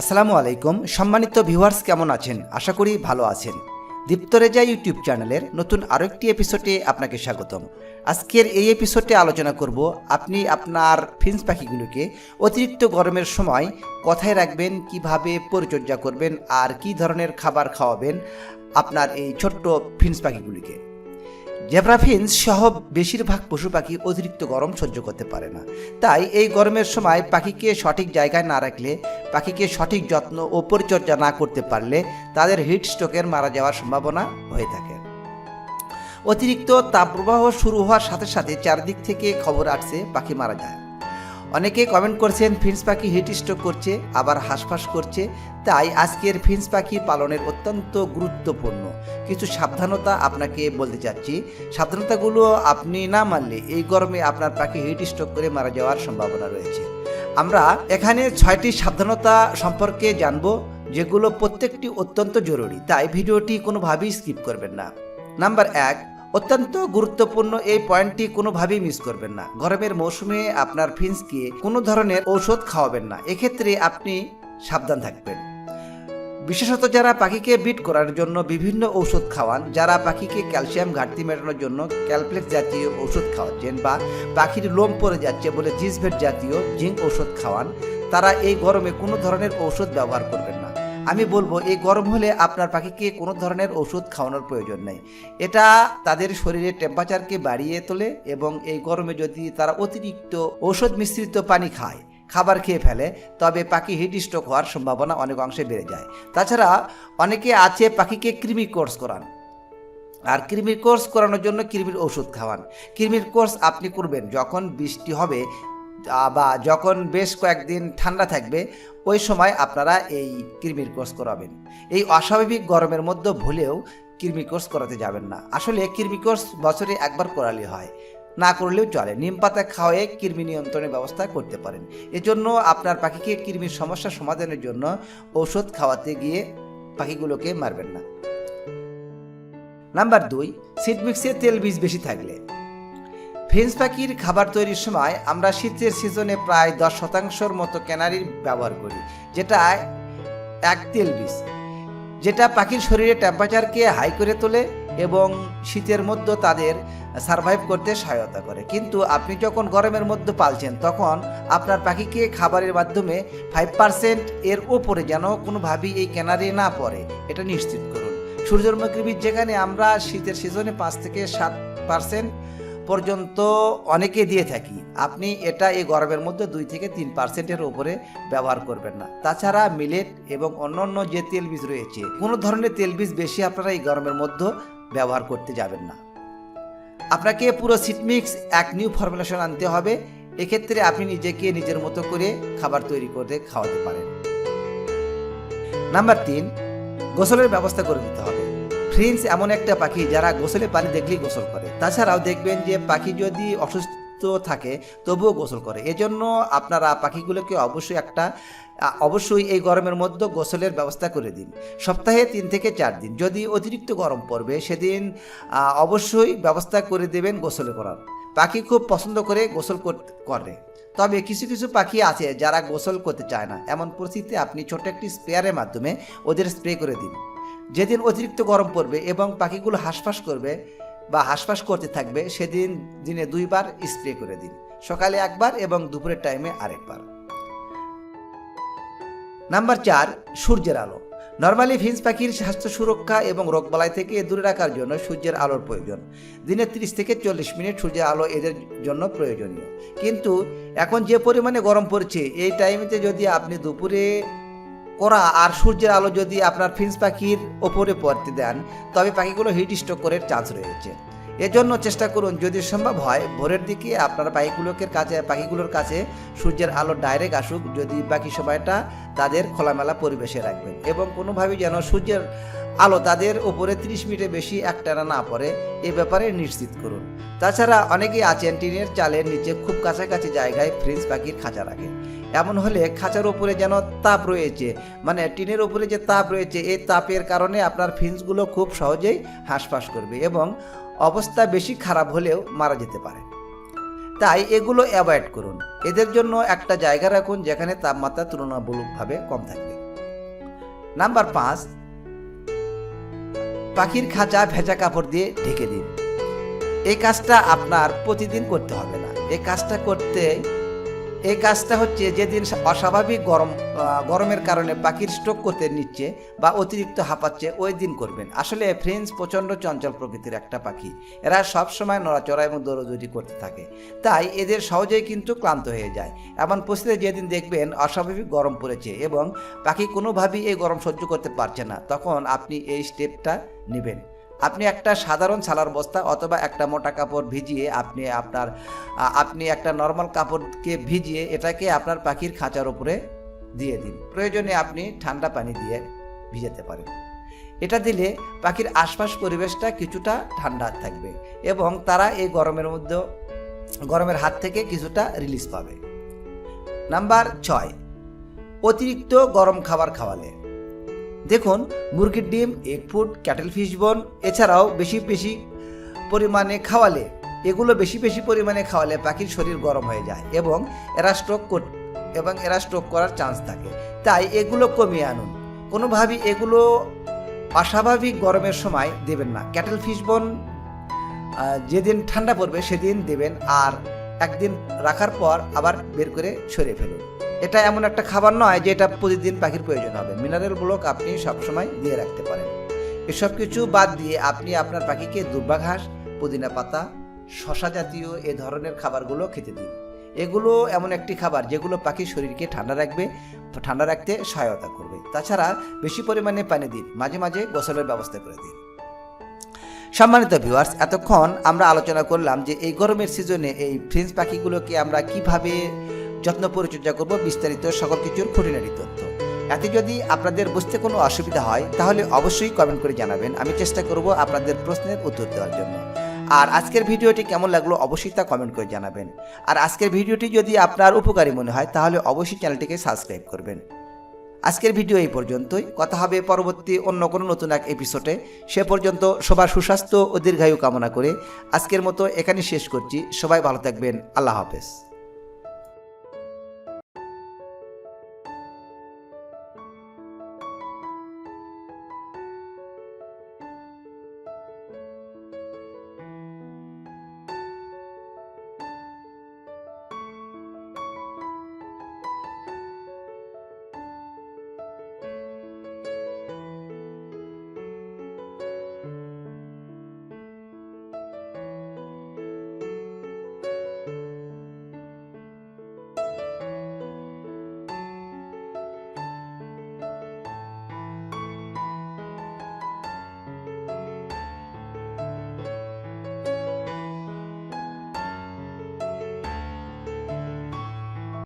আসসালামু আলাইকুম, সম্মানিত ভিউয়ার্স কেমন আছেন? আশা করি ভালো আছেন। দীপ্তরেজা ইউটিউব চ্যানেলের নতুন আরও একটি এপিসোডে আপনাকে স্বাগতম। আজকের এই এপিসোডে আলোচনা করব আপনি আপনার ফিন্স পাখিগুলোকে অতিরিক্ত গরমের সময় কথায় রাখবেন, কীভাবে পরিচর্যা করবেন, আর কি ধরনের খাবার খাওয়াবেন আপনার এই ছোট্ট ফিন্স পাখিগুলিকে। জেব্রাফিন্স সহ বেশিরভাগ পশু পাখি অতিরিক্ত গরম সহ্য করতে পারে না। তাই এই গরমের সময় পাখিকে সঠিক জায়গায় না রাখলে, পাখিকে সঠিক যত্ন ও পরিচর্যা না করতে পারলে তাদের হিট স্ট্রোকের মারা যাওয়ার সম্ভাবনা হয়ে থাকে। অতিরিক্ত তাপ প্রবাহ শুরু হওয়ার সাথে সাথে চারদিক থেকে খবর আসছে পাখি মারা যায়। অনেকে কমেন্ট করছেন, ফিন্স পাখি হিট স্ট্রোক করছে, আবার হাঁসফাঁস করছে। তাই আজকের ফিন্স পাখি পালনের অত্যন্ত গুরুত্বপূর্ণ। কিছু সাবধানতা আপনাকে বলতে চাচ্ছি। সাবধানতাগুলো আপনি না মানলে এই গরমে আপনার পাখি হিট স্ট্রোক করে মারা যাওয়ার সম্ভাবনা রয়েছে। আমরা এখানে ছয়টি সাবধানতা সম্পর্কে জানব, যেগুলো প্রত্যেকটি অত্যন্ত জরুরি। তাই ভিডিওটি কোনোভাবেই স্কিপ করবেন না। নাম্বার এক অত্যন্ত গুরুত্বপূর্ণ এই পয়েন্টটি কোনোভাবেই মিস করবেন না। গরমের মৌসুমে আপনার ফিন্সকে কোনো ধরনের ঔষধ খাওয়াবেন না। এক্ষেত্রে আপনি সাবধান থাকবেন। বিশেষত যারা পাখিকে বিট করার জন্য বিভিন্ন ঔষধ খাওয়ান, যারা পাখিকে ক্যালসিয়াম ঘাটতি মেটানোর জন্য ক্যালপ্লেক্স জাতীয় ঔষধ খাওয়াচ্ছেন বা পাখির লোম পড়ে যাচ্ছে বলে জিসভেট জাতীয় জিঙ্ক ঔষধ খাওয়ান, তারা এই গরমে কোনো ধরনের ঔষধ ব্যবহার করবেন না। আমি বলব, এই গরম হলে আপনার পাখিকে কোনো ধরনের ওষুধ খাওয়ানোর প্রয়োজন নেই। এটা তাদের শরীরের টেম্পারেচারকে বাড়িয়ে তোলে এবং এই গরমে যদি তারা অতিরিক্ত ঔষধ মিশ্রিত পানি খায়, খাবার খেয়ে ফেলে, তবে পাখি হিট স্ট্রোক হওয়ার সম্ভাবনা অনেক অংশে বেড়ে যায়। তাছাড়া অনেকে আছে পাখিকে কৃমি কোর্স করান। আর কৃমির কোর্স করানোর জন্য কৃমির ওষুধ খাওয়ান। কৃমির কোর্স আপনি করবেন যখন বৃষ্টি হবে বা যখন বেশ কয়েকদিন ঠান্ডা থাকবে, ওই সময় আপনারা এই কৃমির কোর্স করাবেন। এই অস্বাভাবিক গরমের মধ্যে ভুলেও কৃমি কোর্স করাতে যাবেন না। আসলে কৃমি কোর্স বছরে একবার করালে হয়, না করলেও চলে। নিম পাতা খাওয়ায়ে কৃমি নিয়ন্ত্রণের ব্যবস্থা করতে পারেন। এজন্য আপনার পাখিকে কৃমির সমস্যা সমাধানের জন্য ঔষধ খাওয়াতে গিয়ে পাখিগুলোকে মারবেন না। নাম্বার দুই সিড মিক্সে তেল বীজ বেশি থাকলে। ফ্রেঞ্চ পাখির খাবার তৈরির সময় আমরা শীতের সিজনে প্রায় দশ শতাংশর মতো ক্যানারির ব্যবহার করি, যেটা এক তেল বীজ, যেটা পাখির শরীরে টেম্পারেচারকে হাই করে তোলে এবং শীতের মধ্যে তাদের সারভাইভ করতে সহায়তা করে। কিন্তু আপনি যখন গরমের মধ্যে পালছেন, তখন আপনার পাখিকে খাবারের মাধ্যমে ফাইভ পার্সেন্ট এর ওপরে যেন কোনোভাবেই এই ক্যানারি না পড়ে, এটা নিশ্চিত করুন। সূর্যমুখী বীজ যেখানে আমরা শীতের সিজনে পাঁচ থেকে সাত পার্সেন্ট পর্যন্ত অনেকে দিয়ে থাকি। আপনি এটা এই গরমের মধ্যে দুই থেকে তিন পার্সেন্টের উপরে ব্যবহার করবেন না। তাছাড়া মিলেট এবং অন্যান্য যে তেল বীজ রয়েছে, কোনো ধরনের তেল বীজ বেশি আপনারা এই গরমের মধ্যে ব্যবহার করতে যাবেন না। আপনাকে পুরো সিটমিক্স এক নিউ ফর্মুলেশন আনতে হবে। এক্ষেত্রে আপনি নিজেকে নিজের মতো করে খাবার তৈরি করে খাওয়াতে পারেন। নাম্বার তিন, গোসলের ব্যবস্থা করে দিতে হবে। ফ্রিন্স এমন একটা পাখি যারা গোসলে পানি দেখলেই গোসল করে। তাছাড়াও দেখবেন যে পাখি যদি অসুস্থ থাকে, তবুও গোসল করে। এজন্য আপনারা পাখিগুলোকে অবশ্যই একটা অবশ্যই এই গরমের মধ্যে গোসলের ব্যবস্থা করে দিন। সপ্তাহে তিন থেকে চার দিন। যদি অতিরিক্ত গরম পড়বে, সেদিন অবশ্যই ব্যবস্থা করে দেবেন গোসলে করার। পাখি খুব পছন্দ করে গোসল কর- তবে কিছু কিছু পাখি আছে যারা গোসল করতে চায় না। এমন পরিস্থিতিতে আপনি ছোট একটি স্প্রেয়ারের মাধ্যমে ওদের স্প্রে করে দিন। যেদিন অতিরিক্ত গরম পড়বে এবং পাখিগুলো হাঁসফাঁস করবে বা হাঁসফাঁস করতে থাকবে, সেদিন দিনে দুইবার স্প্রে করে দিন। সকালে একবার এবং দুপুরের টাইমে আরেকবার। নাম্বার চার, সূর্যের আলো। নর্মালি ফিন্স পাখির স্বাস্থ্য সুরক্ষা এবং রোগবালাই থেকে দূরে রাখার জন্য সূর্যের আলোর প্রয়োজন। দিনে তিরিশ থেকে চল্লিশ মিনিট সূর্যের আলো এদের জন্য প্রয়োজনীয়। কিন্তু এখন যে পরিমাণে গরম পড়ছে, এই টাইমেতে যদি আপনি দুপুরে করা আর সূর্যের আলো যদি আপনার ফিন্স পাখির ওপরে পড়তে দেন, তবে পাখিগুলো হিট স্ট্রোক চান্স রয়েছে। এজন্য চেষ্টা করুন, যদি সম্ভব হয়, ভোরের দিকে আপনার পাখিগুলোকে কাছে পাখিগুলোর কাছে সূর্যের আলো ডাইরেক্ট আসুক, যদি বাকি সময়টা তাদের খোলামেলা পরিবেশে রাখবেন। এবং কোনোভাবেই যেন সূর্যের আলো তাদের ওপরে 30 মিনিটের বেশি একটানা না পড়ে, এ ব্যাপারে নিশ্চিত করুন। তাছাড়া অনেকেই আছেন টিনের চালের নিচে খুব কাছাকাছি জায়গায় ফ্রিজ পাখির খাঁচা রাখে। এমন হলে খাঁচার ওপরে যেন তাপ রয়েছে মানে টিনের উপরে যে তাপ রয়েছে, এই তাপের কারণে আপনার ফিন্সগুলো খুব সহজেই হাঁসফাঁস করবে এবং অবস্থা বেশি খারাপ হলেও মারা যেতে পারে। তাই এগুলো অ্যাভয়েড করুন। এদের জন্য একটা জায়গা রাখুন যেখানে তাপমাত্রা তুলনামূলকভাবে কম থাকবে। নাম্বার পাঁচ, পাখির খাঁচা ভেজা কাপড় দিয়ে ঢেকে দিন। এই কাজটা আপনার প্রতিদিন করতে হবে না। এই কাজটা করতে এই কাজটা হচ্ছে যেদিন অস্বাভাবিক গরম গরমের কারণে পাখির স্ট্রোক করতে নিচ্ছে বা অতিরিক্ত হাঁপাচ্ছে, ওই দিন করবেন। আসলে ফ্রেঞ্চ প্রচণ্ড চঞ্চল প্রকৃতির একটা পাখি। এরা সবসময় নড়াচড়া এবং দৌড়দৌড়ি করতে থাকে। তাই এদের সহজেই কিন্তু ক্লান্ত হয়ে যায়। এমন পরিস্থিতিতে যেদিন দেখবেন অস্বাভাবিক গরম পড়েছে এবং পাখি কোনোভাবেই এই গরম সহ্য করতে পারছে না, তখন আপনি এই স্টেপটা নেবেন। আপনি একটা সাধারণ ছালার বস্তা অথবা একটা মোটা কাপড় ভিজিয়ে আপনি আপনার আপনি একটা নর্মাল কাপড়কে ভিজিয়ে এটাকে আপনার পাখির খাঁচার উপরে দিয়ে দিন। প্রয়োজনে আপনি ঠান্ডা পানি দিয়ে ভিজাতে পারেন। এটা দিলে পাখির আশপাশ পরিবেশটা কিছুটা ঠান্ডা থাকবে এবং তারা এই গরমের মধ্যে গরমের হাত থেকে কিছুটা রিলিজ পাবে। নাম্বার ছয়, অতিরিক্ত গরম খাবার খাওয়ালে। দেখুন, মুরগির ডিম এগ ফুড ক্যাটেল ফিশ বোন এছাড়াও বেশি বেশি পরিমাণে খাওয়ালে, এগুলো বেশি বেশি পরিমাণে খাওয়ালে পাখির শরীর গরম হয়ে যায় এবং এরা স্ট্রোক কর, এবং এরা স্ট্রোক করার চান্স থাকে। তাই এগুলো কমিয়ে আনুন। কোনোভাবেই এগুলো অস্বাভাবিক গরমের সময় দেবেন না। ক্যাটেল ফিশ বোন যেদিন ঠান্ডা পড়বে সেদিন দেবেন, আর একদিন রাখার পর আবার বের করে সরিয়ে ফেলুন। এটা এমন একটা খাবার নয় যে এটা প্রতিদিন পাখির প্রয়োজন হবে। মিনারেল ব্লক আপনি সবসময় দিয়ে রাখতে পারেন। এসব কিছু বাদ দিয়ে আপনি আপনার পাখিকে দুর্বা ঘাস পুদিনা পাতা, শশা জাতীয় এ ধরনের খাবারগুলো খেতে দিন। এগুলো এমন একটি খাবার যেগুলো পাখির শরীরকে ঠান্ডা রাখবে, ঠান্ডা রাখতে সহায়তা করবে। তাছাড়া বেশি পরিমাণে পানি দিন, মাঝে মাঝে গোসলের ব্যবস্থা করে দিন। সম্মানিত ভিউয়ার্স, এতক্ষণ আমরা আলোচনা করলাম যে এই গরমের সিজনে এই ফ্রেঞ্চ পাখিগুলোকে আমরা কীভাবে যত্ন পরিচর্যা করব, বিস্তারিত সকল কিছুর খুঁটিনাটি তথ্য। এতে যদি আপনাদের বুঝতে কোনো অসুবিধা হয়, তাহলে অবশ্যই কমেন্ট করে জানাবেন। আমি চেষ্টা করব আপনাদের প্রশ্নের উত্তর দেওয়ার জন্য। আর আজকের ভিডিওটি কেমন লাগল অবশ্যই তা কমেন্ট করে জানাবেন। আর আজকের ভিডিওটি যদি আপনার উপকারী মনে হয়, তাহলে অবশ্যই চ্যানেলটিকে সাবস্ক্রাইব করবেন। আজকের ভিডিও এই পর্যন্তই। কথা হবে পরবর্তী অন্য কোনো নতুন এক এপিসোডে সে পর্যন্ত সবার সুস্বাস্থ্য ও দীর্ঘায়ু কামনা করে আজকের মতো এখানে শেষ করছি। সবাই ভালো থাকবেন। আল্লাহ হাফেজ।